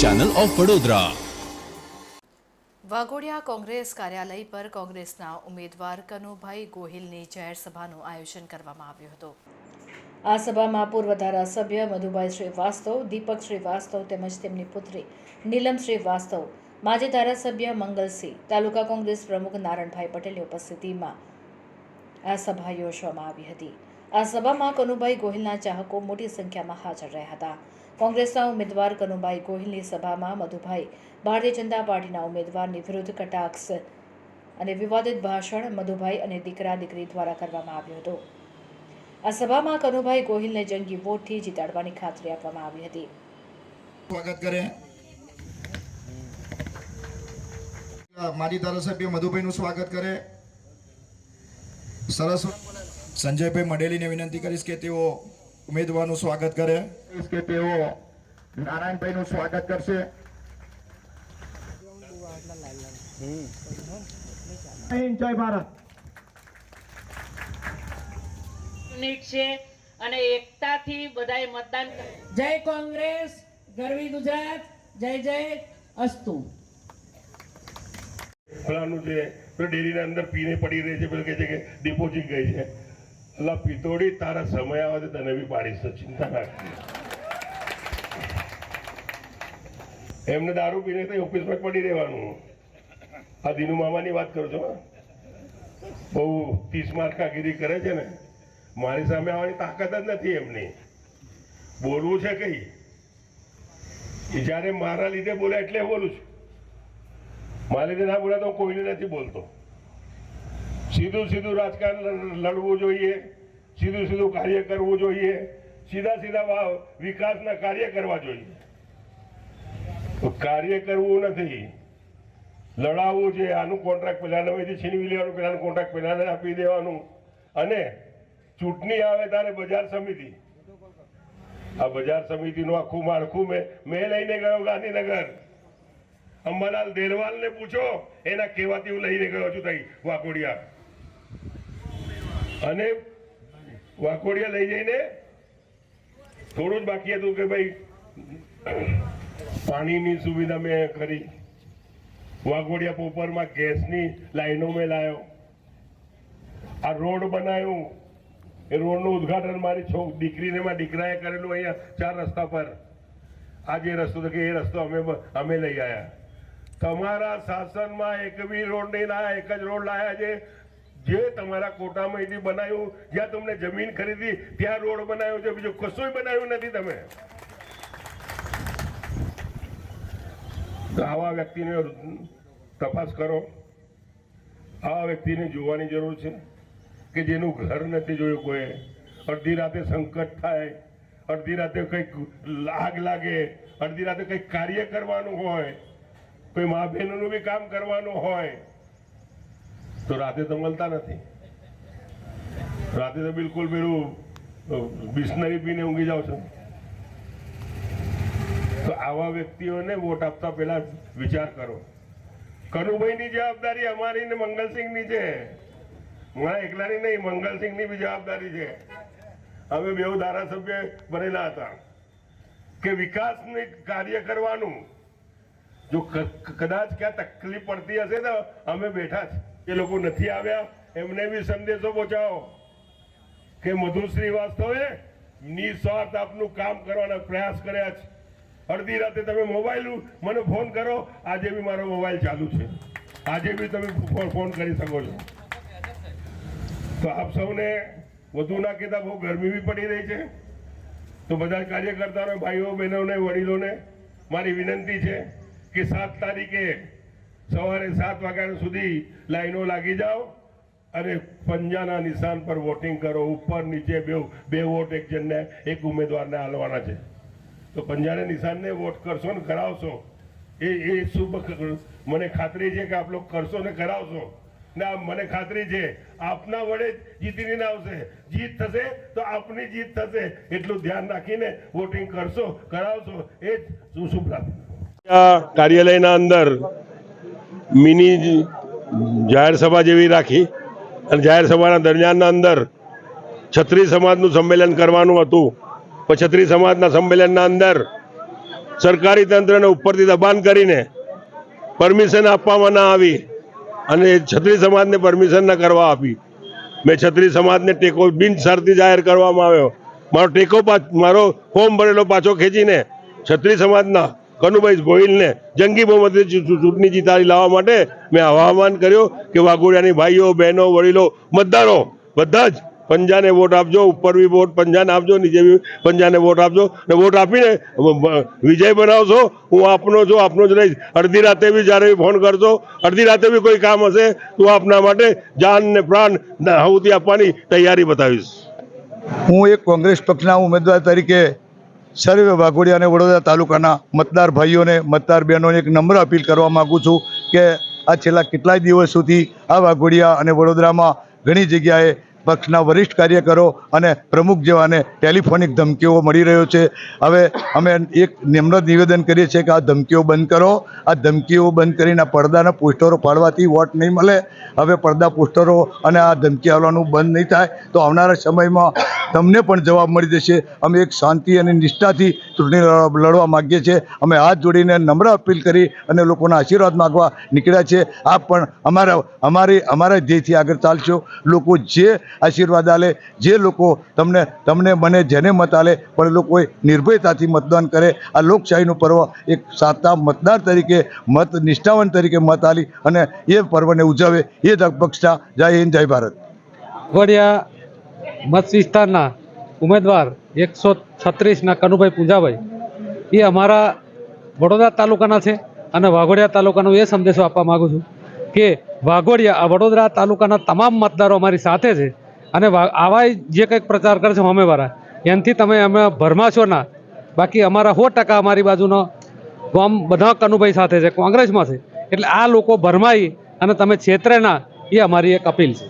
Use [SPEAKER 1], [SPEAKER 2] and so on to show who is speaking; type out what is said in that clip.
[SPEAKER 1] Channel of Vadodara
[SPEAKER 2] Waghodia Congress કાર્યાલય પર કોંગ્રેસના ઉમેદવાર કનુભાઈ ગોહિલની જાહેર સભાનું આયોજન કરવામાં આવ્યું હતું. આ સભામાં પૂર્વ ધારાસભ્ય મધુભાઈ શ્રીવાસ્તવ, દીપક શ્રીવાસ્તવ તેમજ તેમની પુત્રી નીલમ શ્રીવાસ્તવ, માજી ધારાસભ્ય મંગલસિંહ, તાલુકા કોંગ્રેસ પ્રમુખ નારણભાઈ પટેલની ઉપસ્થિતિમાં આ સભા યોજવામાં આવી હતી. આ સભામાં કનુભાઈ ગોહિલના ચાહકો મોટી સંખ્યામાં હાજર રહ્યા હતા. કોંગ્રેસના ઉમેદવાર કનુભાઈ ગોહિલની સભામાં મધુભાઈ ભારતીય જનતા પાર્ટીના ઉમેદવારની વિરુદ્ધ કટાક્ષ અને વિવાદિત ભાષણ મધુભાઈ અને દીકરા દીકરી દ્વારા કરવામાં આવ્યું હતું. આ સભામાં કનુભાઈ ગોહિલને જંગી વોટથી જીતાડવાની ખાતરી આપવામાં આવી હતી.
[SPEAKER 3] સ્વાગત કરે. માજી ધારાસભ્ય મધુભાઈનું સ્વાગત કરે. સરસ. સંજયભાઈ મડેલીને વિનંતી કરીશ કે તેઓ ઉમેદવારનું સ્વાગત કરે. કે તેઓ નારાયણભાઈનું સ્વાગત કરશે. જય ભારત
[SPEAKER 4] છે અને એકતાથી બધાએ મતદાન
[SPEAKER 5] જય કોંગ્રેસ ગરવી ગુજરાત જય જય અસ્તુ.
[SPEAKER 6] ફલાણું છે ડેરીના અંદર પીને પડી રહી છે પેલું કહે છે કે ડિપોઝિટ ગઈ છે. અલા પિતોડી તારા સમય આવે તો તને બી પાડીશ તો ચિંતા રાખી એમને દારૂ પીને તો ઓફિસમાં પડી રહેવાનું. આ દીનુ મામાની વાત કરું છો બહુ ત્રીસ માર્કાગીરી કરે છે ને, મારી સામે આવવાની તાકાત જ નથી એમની. બોલવું છે કઈ? એ જ્યારે મારા લીધે બોલે એટલે બોલું છું. મારા લીધે ના બોલે તો કોઈને નથી બોલતો. સીધું સીધું રાજકારણ લડવું જોઈએ, સીધું સીધું કાર્ય કરવું જોઈએ, સીધા સીધા વિકાસના કાર્ય કરવા જોઈએ. કાર્ય કરવું નથી. લડાવવું છે, આનું કોન્ટ્રાક્ટ પેલાને અહીંથી છીનવી લેવાનું, પહેલાંનું કોન્ટ્રાક્ટ પેલાને આપી દેવાનું. અને ચૂંટણી આવે ત્યારે બજાર સમિતિ. આ બજાર સમિતિનું આખું માળખું મેં મેં લઈને ગયો ગાંધીનગર. અંબાલાલ દેલવાલને પૂછો, એના કહેવાથી હું લઈને ગયો છું તઈ વાકોડિયા અને વાકોડિયા લઈ જઈને થોડું જ બાકી હતું કે ભાઈ, પાણીની સુવિધા મેં કરી. વાઘોડિયા પોપરમાં ગેસની લાઈનો મેં લાવ્યો આ રોડ બનાવ્યું એ રોડનું ઉદ્ઘાટન મારી છોક દીકરીને મારા દીકરાએ કરેલું અહીંયા ચાર રસ્તા પર. આ જે રસ્તો કે એ રસ્તો અમે અમે લઈ આવ્યા તમારા શાસનમાં એક બી રોડ નહીં લાયા, એક જ રોડ લાયા છે. જે તમારા કોટામાં એથી બનાવ્યું, જ્યાં તમને જમીન ખરીદી, ત્યાં રોડ બનાવ્યો છે, બીજું કશું બનાવ્યું નથી તમે. આવા વ્યક્તિને તપાસ કરો. આવા વ્યક્તિને જોવાની જરૂર છે કે જેનું ઘર નથી જોયું કોઈ. અડધી રાતે સંકટ થાય, અડધી રાતે કંઈક આગ લાગે, અડધી રાતે કંઈક કાર્ય કરવાનું હોય, કોઈ મા બહેનોનું બી કામ કરવાનું હોય તો રાતે તો મળતા નથી. રાતે તો બિલકુલ પેલું બિસ્નરી પીને ઊંઘી જાઓ છો. તો આવા વ્યક્તિઓને વોટ આપતા પહેલા વિચાર કરો. કનુભાઈની જવાબદારી અમારી ને મંગલસિંહની છે. મારા એકલાની નહીં, મંગલસિંહની બી જવાબદારી છે. અમે બેઉ ધારાસભ્ય બનેલા હતા. કે વિકાસને કાર્ય કરવાનું. જો કદાચ ક્યાં તકલીફ પડતી હશે તો અમે બેઠા જ લોકો નથી આવ્યા, એમને બી સંદેશો પહોંચાવો. કે મધુ શ્રીવાસ્તવે નિસ્વાર્થ આપનું કામ કરવાના પ્રયાસ કર્યા છે. અડધી રાતે તમે મોબાઈલ મને ફોન કરો, આજે બી મારો મોબાઈલ ચાલુ છે. આજે બી તમે ફોન કરી શકો છો. તો આપ સૌને વધુ ના કહેતા બહુ ગરમી બી પડી રહી છે. તો બધા કાર્યકર્તાઓને, ભાઈઓ, બહેનોને, વડીલોને મારી વિનંતી છે કે સાત તારીખે સવારે સાત વાગ્યા સુધી લાઈનો લાગી જાઓ અને પંજાના નિશાન પર વોટિંગ કરો. ઉપર, નીચે બે બે વોટ એક જણને, એક ઉમેદવારને હાલવાના છે. તો પંજાના નિશાનને વોટ કરશો ને કરાવશો. એ એ શુભ મને ખાતરી છે કે આપ લોકો કરશો ને કરાવશો. ને મને ખાતરી છે, આપના વડે જીતીને આવશે. જીત થશે તો આપની જીત થશે. એટલું ધ્યાન રાખીને વોટિંગ કરશો, કરાવશો. એ જ શુભ કાર્યાલયના અંદર મિની જાહેર સભા જેવી રાખી અને જાહેર સભાના દરમિયાનના અંદર છત્રી સમાજનું સંમેલન કરવાનું હતું. પણ છત્રી સમાજના સંમેલનના અંદર સરકારી તંત્રને ઉપરથી દબાણ કરીને પરમિશન આપવામાં ના આવી અને છત્રી સમાજને પરમિશન ન કરવા આપી. મેં છત્રી સમાજને ટેકો બિન શરતી જાહેર કરવામાં આવ્યો. મારો ટેકો મારો ફોર્મ ભરેલો પાછો ખેંચીને છત્રી સમાજના કનુભાઈ ગોહિલને જંગી બહુમતી ચૂંટણી જીતાડી લાવવા માટે મેં આહવાન કર્યો કે વાઘોડિયાની ભાઈઓ, બહેનો, વડીલો, મતદારો, બધા જ પંજાને વોટ આપજો ઉપર બી વોટ પંજાને આપજો નીચે પંજાને વોટ આપજો ને વોટ આપીને વિજય બનાવશો. હું આપનો છું, આપનો જ રહીશ. અડધી રાતે બી જ્યારે ફોન કરશો, અડધી રાતે બી કોઈ કામ હશે, તો આપના માટે જાન ને પ્રાણ આહુતિ આપવાની તૈયારી બતાવીશ.
[SPEAKER 1] હું એક કોંગ્રેસ પક્ષના ઉમેદવાર તરીકે સર્વે વાઘોડિયા અને વડોદરા તાલુકાના મતદાર ભાઈઓને, મતદાર બહેનોને એક નમ્ર અપીલ કરવા માગું છું કે આ છેલ્લા કેટલાય દિવસ સુધી આ વાઘોડિયા અને વડોદરામાં ઘણી જગ્યાએ પક્ષના વરિષ્ઠ કાર્યકરો અને પ્રમુખ જેવાને ટેલિફોનિક ધમકીઓ મળી રહ્યો છે. હવે અમે એક નિમ્ર નિવેદન કરીએ છીએ કે આ ધમકીઓ બંધ કરો. આ ધમકીઓ બંધ કરીને પડદાના પોસ્ટરો પાડવાથી વોટ નહીં મળે. હવે પડદા પોસ્ટરો અને આ ધમકી આવવાનું બંધ નહીં થાય. તો આવનારા સમયમાં તમને પણ જવાબ મળી જશે. અમે એક શાંતિ અને નિષ્ઠાથી ચૂંટણી લડવા માગીએ છીએ. અમે હાથ જોડીને નમ્ર અપીલ કરી અને લોકોના આશીર્વાદ માગવા નીકળ્યા છે. આપ પણ અમારા, અમારી, અમારા ધ્યેયથી આગળ ચાલશો. લોકો જે આશીર્વાદ આલે. જે લોકો તમને તમને મને જેને મત આલે, પણ એ લોકોએ નિર્ભયતાથી મતદાન કરે. આ લોકશાહીનું પર્વ એક સાતા મતદાર તરીકે, મત નિષ્ઠાવાન તરીકે મત આલી અને એ પર્વને ઉજવે. એ જ પક્ષના જય હિન્દ, જય ભારત.
[SPEAKER 7] વડિયા મત વિસ્તારના ઉમેદવાર એકસો છત્રીસના કનુભાઈ પૂંજાભાઈ. એ અમારા વડોદરા તાલુકાના છે અને વાઘોડિયા તાલુકાનો એ સંદેશો આપવા માગું છું કે વાઘોડિયા આ વડોદરા તાલુકાના તમામ મતદારો અમારી સાથે છે. અને આવા જે કંઈક પ્રચાર કરે છે હોમેવાળા એનાથી તમે અમે ભરમાશો ના. બાકી અમારા સો ટકા અમારી બાજુનો ગામ બધા કનુભાઈ સાથે છે, કોંગ્રેસમાં છે. એટલે આ લોકો ભરમાઈ અને તમે છેતરે ના, એ અમારી એક અપીલ છે.